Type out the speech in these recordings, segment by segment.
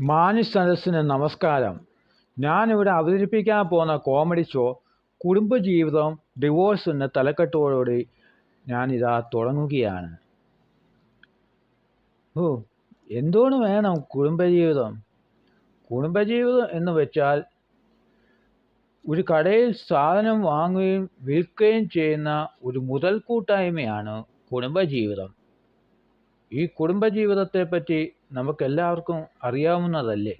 മാന്യ സദസ്സിന് നമസ്കാരം. ഞാനിവിടെ അവതരിപ്പിക്കാൻ പോകുന്ന കോമഡി ഷോ കുടുംബജീവിതം ഡിവോഴ്സ് എന്ന തലക്കെട്ടോടുകൂടി ഞാനിതാ തുടങ്ങുകയാണ്. ഓ എന്തോന്ന് വേണം കുടുംബജീവിതം? കുടുംബജീവിതം എന്ന് വെച്ചാൽ ഒരു കടയിൽ സാധനം വാങ്ങുകയും വിൽക്കുകയും ചെയ്യുന്ന ഒരു മുതൽ കൂട്ടായ്മയാണ് കുടുംബജീവിതം. ഈ കുടുംബജീവിതത്തെ പറ്റി നമുക്കെല്ലാവർക്കും അറിയാവുന്നതല്ലേ?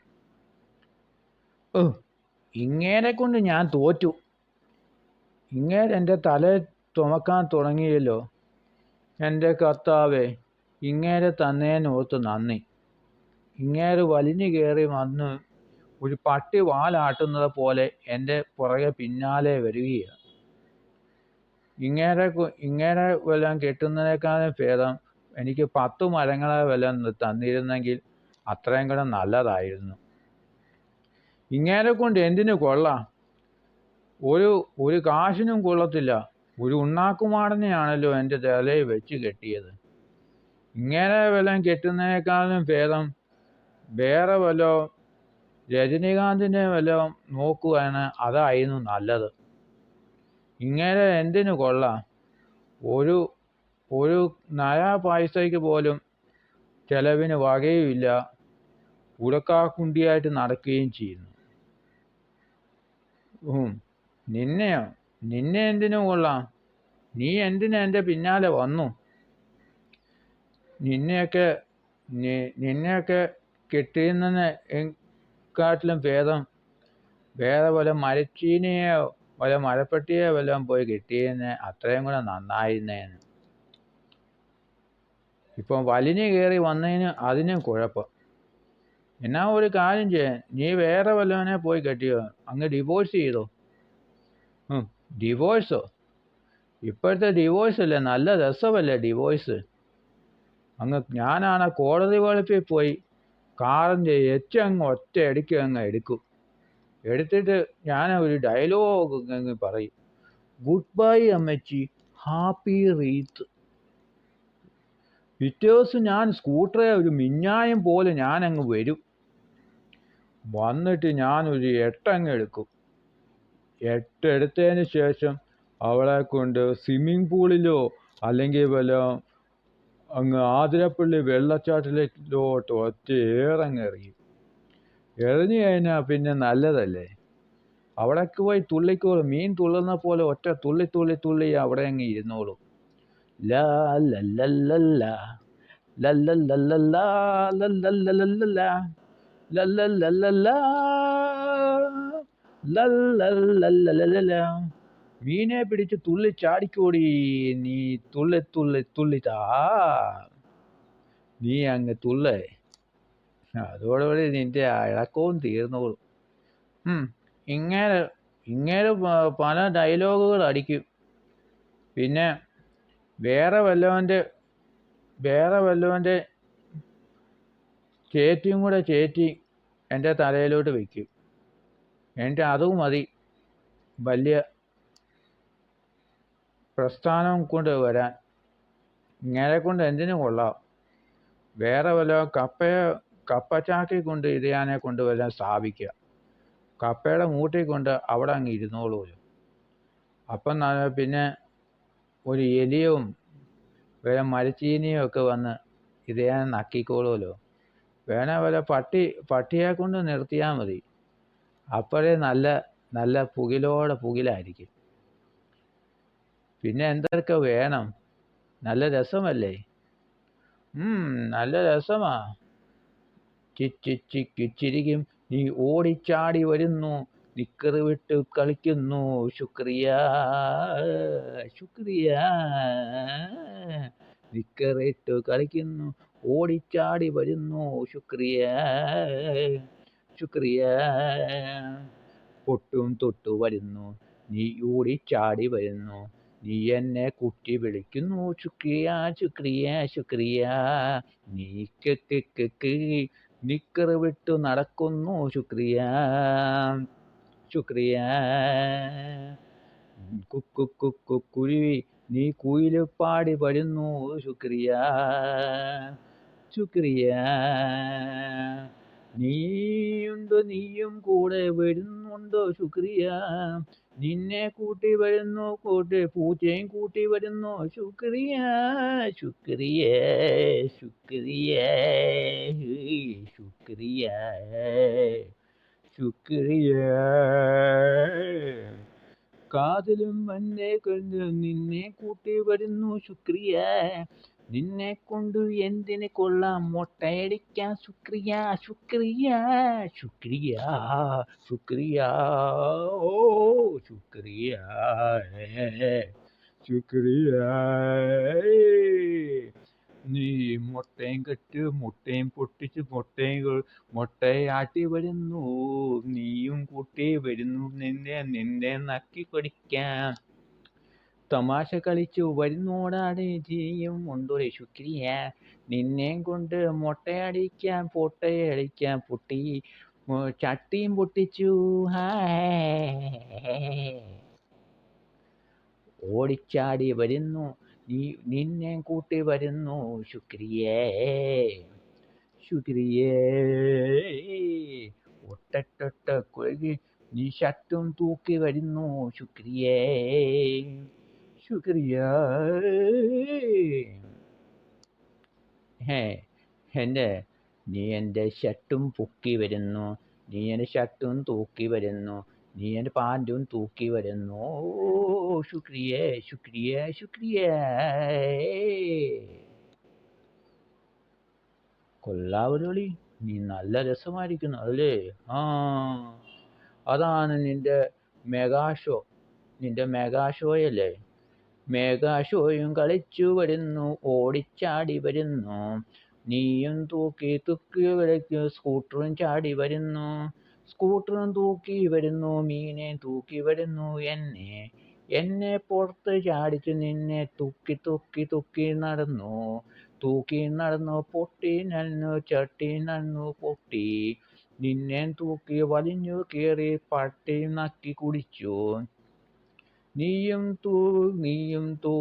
ഓ. ഇങ്ങേരെ കൊണ്ട് ഞാൻ തോറ്റു. ഇങ്ങനെ എന്റെ തല ചുമക്കാൻ തുടങ്ങിയല്ലോ. എന്റെ കർത്താവേ ഇങ്ങേരെ തന്നേനോർത്ത് നന്ദി. ഇങ്ങേരെ വലിഞ്ഞു കയറി വന്ന് ഒരു പട്ടി വാലാട്ടുന്നത് പോലെ എന്റെ പുറകെ പിന്നാലെ വരികയാണ്. ഇങ്ങേരെ ഇങ്ങേരെ വല്ലതും കെട്ടുന്നതിനേക്കാളും ഭേദം എനിക്ക് പത്ത് മരങ്ങളെ വില തന്നിരുന്നെങ്കിൽ അത്രയും കൂടെ നല്ലതായിരുന്നു. ഇങ്ങനെ കൊണ്ട് എന്തിനു കൊള്ളാം? ഒരു ഒരു കാശിനും കൊള്ളത്തില്ല. ഒരു ഉണ്ണാക്കുമാടനെയാണല്ലോ എന്റെ തലയിൽ വെച്ച് കെട്ടിയത്. ഇങ്ങനെ വല്ലതും കെട്ടുന്നതിനേക്കാളും ഭേദം വേറെ വല്ല രജനീകാന്തിനെ വല്ല നോക്കുകയാണ് അതായിരുന്നു നല്ലത്. ഇങ്ങനെ എന്തിനു കൊള്ളാം? ഒരു ഒരു നയാ പൈസയ്ക്ക് പോലും ചെലവിന് വകയുമില്ല. ഉടക്കാക്കുണ്ടിയായിട്ട് നടക്കുകയും ചെയ്യുന്നു. നിന്നെയോ നിന്നെ എന്തിനു കൊള്ളാം? നീ എന്തിനാ എന്റെ പിന്നാലെ വന്നു? നിന്നെയൊക്കെ നിന്നെയൊക്കെ കിട്ടുന്നതിന് കാട്ടിലും ഭേദം വേറെ വല്ല മരച്ചീനിയോ വല്ല മരപ്പെട്ടിയോ വല്ലതും പോയി കിട്ടിയെന്ന് അത്രയും കൂടെ നന്നായിരുന്നേന് ഇപ്പം വലിഞ്ഞു കയറി വന്നതിന് അതിനും കുഴപ്പം. എന്നാ ഒരു കാര്യം ചെയ്യാൻ നീ വേറെ വല്ലവനെ പോയി കെട്ടിയോ? അങ്ങ് ഡിവോഴ്സ് ചെയ്തോ? ഡിവോഴ്സോ ഇപ്പോഴത്തെ ഡിവോഴ്സ് അല്ലേ? നല്ല രസമല്ലേ ഡിവോഴ്സ് അങ്ങ് ഞാനാണ് കോടതി വളപ്പിൽ പോയി കാറിന്റെ എച്ച് അങ്ങ് ഒറ്റ അടിക്ക് അങ്ങ് എടുക്കും. എടുത്തിട്ട് ഞാൻ ഒരു ഡയലോഗ് അങ്ങ് പറയും. ഗുഡ് ബൈ അമ്മച്ചി. ഹാപ്പി റീത്ത് പിറ്റേ ദിവസം ഞാൻ സ്കൂട്ടറെ ഒരു മിഞ്ഞായം പോലെ ഞാനങ്ങ് വരും. വന്നിട്ട് ഞാനൊരു എട്ടങ്ങ് എടുക്കും. എട്ട് എടുത്തതിന് ശേഷം അവളെ കൊണ്ട് സ്വിമ്മിംഗ് പൂളിലോ അല്ലെങ്കിൽ വല്ല അങ്ങ് ആതിരപ്പള്ളി വെള്ളച്ചാട്ടിലോട്ട് ഒറ്റ ഏറങ്ങ് എറിയും. എറിഞ്ഞു കഴിഞ്ഞാൽ പിന്നെ നല്ലതല്ലേ? അവിടേക്ക് പോയി തുള്ളിക്കോളും. മീൻ തുള്ളുന്ന പോലെ ഒറ്റ തുള്ളി തുള്ളി തുള്ളി അവിടെ അങ്ങ് ഇരുന്നോളും. മീനെ പിടിച്ച് തുള്ളി ചാടിക്കോടി നീ തുള്ളി തുള്ളി തുള്ളിതാ നീ അങ്ങ് തുള്ളേ അതോടുകൂടി നിന്റെ ഇളക്കവും തീർന്നോളും ഇങ്ങനെ ഇങ്ങനെ പല ഡയലോഗുകൾ അടിക്കും പിന്നെ വേറെ വല്ലവന്റെ വേറെ വല്ലവന്റെ ചേറ്റിയും കൂടെ ചേറ്റി എന്റെ തലയിലോട്ട് വയ്ക്കും എന്നിട്ട് അതും മതി. വലിയ പ്രസ്ഥാനം കൊണ്ട് വരാൻ. ഇങ്ങനെ കൊണ്ട് എന്തിനു കൊള്ളാം? വേറെ വല്ല കപ്പയോ കപ്പച്ചാക്കി കൊണ്ട് ഇരിയാനെ കൊണ്ട് വല്ല സ്ഥാപിക്കുക. കപ്പയുടെ മൂട്ടി കൊണ്ട് അവിടെ അങ്ങ് ഇരുന്നോളൂല്ലോ. അപ്പം പിന്നെ ഒരു എലിയും വല്ല മരച്ചീനിയും ഒക്കെ വന്ന് ഇതേ നക്കിക്കോളുമല്ലോ വേണേ വല്ല പട്ടി പട്ടിയെ കൊണ്ട് നിർത്തിയാൽ മതി. അപ്പോഴേ നല്ല നല്ല പുകിലോടെ പുകിലായിരിക്കും. പിന്നെ എന്തൊക്കെ വേണം? നല്ല രസമല്ലേ? നല്ല രസമാ. ചിച്ചിച്ചി കിച്ചിരിക്കും നീ ഓടിച്ചാടി വരുന്നു. നിക്കറ് വിട്ട് കളിക്കുന്നു. ശുക്രിയ ശുക്രിയ. നിക്കറിട്ട് കളിക്കുന്നു. ഓടിച്ചാടി വരുന്നു. ശുക്രിയ ശുക്രിയ. പൊട്ടും തൊട്ടു വരുന്നു. നീ ഓടിച്ചാടി വരുന്നു. നീ എന്നെ കുട്ടി വിളിക്കുന്നു. ശുക്രിയ ശുക്രിയ ശുക്രിയ. നീ കെക്ക് നിക്കറ് വിട്ടു നടക്കുന്നു. ശുക്രിയ. ശുക്രിയ കുക്കു കുക്കു കുരുവി നീ കുയിൽ പാടി പഴുന്നു ശുക്രിയ ശുക്രിയ നീയുണ്ട് നീയും കൂടെ വരുന്നുണ്ടോ ശുക്രിയ നിന്നെ കൂട്ടി വരുന്നു കൂട്ടി പൂച്ചയും കൂട്ടി വരുന്നു ശുക്രിയ ശുക്രിയ ശുക്രിയ ശുക്രിയ ശുക്രിയ കാതിലും വന്നെ കണ്ട്. നിന്നെ കൂട്ടി വരുന്നു ശുക്രിയ നിന്നെ കൊണ്ട് എന്തിന് കൊള്ളാം? മൊട്ടയടിക്കാൻ ശുക്രിയ ശുക്രിയ ശുക്രിയ ശുക്രിയ ഓ ശുക്രിയ ശുക്രിയ നീ മുട്ടയും കെട്ട് മുട്ടയും പൊട്ടിച്ച് മുട്ടയും മുട്ടയാട്ടി വരുന്നു. നീയും കൂട്ടി വരുന്നു. നിന്നെ നിന്നെ നക്കി കൊടിക്കാൻ. തമാശ കളിച്ചു വരുന്നോടാണ് ജീയും ഉണ്ടൊരു ശുക്രിയ. നിന്നെയും കൊണ്ട് മുട്ടയടിക്കാൻ പൊട്ടയടിക്കാൻ പൊട്ടി ചട്ടിയും പൊട്ടിച്ചു. ഓടിച്ചാടി വരുന്നു. നീ നിന്നെ കൂട്ടി വരുന്നു ശുക്രിയേ. ശുക്രിയേ. ഒട്ടട്ടൊട്ട കുഴകി നീ ഷട്ടും തൂക്കി വരുന്നു ശുക്രിയേ. ശുക്രിയ. ഹേ എന്റെ നീ എന്റെ ഷട്ടും പൊക്കി വരുന്നു നീ എന്റെ ഷട്ടും തൂക്കി വരുന്നു നീ എന്റെ പാന്റും തൂക്കി വരുന്നു. ഓ ശുക്രിയേ ശുക്രിയേ ശുക്രിയ. കൊള്ളാവരോളി നീ നല്ല രസമായിരിക്കുന്നു അല്ലേ? ആ അതാണ് നിന്റെ മെഗാ ഷോ. നിന്റെ മെഗാ ഷോയല്ലേ മെഗാ ഷോയും കളിച്ചു വരുന്നു ഓടിച്ചാടി വരുന്നു. നീയും തൂക്കി തുക്കി വിലയ്ക്ക് സ്കൂട്ടറും ചാടി വരുന്നു. സ്കൂട്ടറും തൂക്കി വരുന്നു മീനെ തൂക്കി വരുന്നു എന്നെ എന്നെ പുറത്ത് ചാടിച്ചു നിന്നെ തുക്കി തുക്കി തുക്കി നടന്നു. തൂക്കി നടന്നു പൊട്ടി നന്നു ചട്ടി നന്നു പൊട്ടി. നിന്നെ തൂക്കി വലിഞ്ഞു കയറി പട്ടി നക്കി കുടിച്ചു. നീയും തൂ നീയും തൂ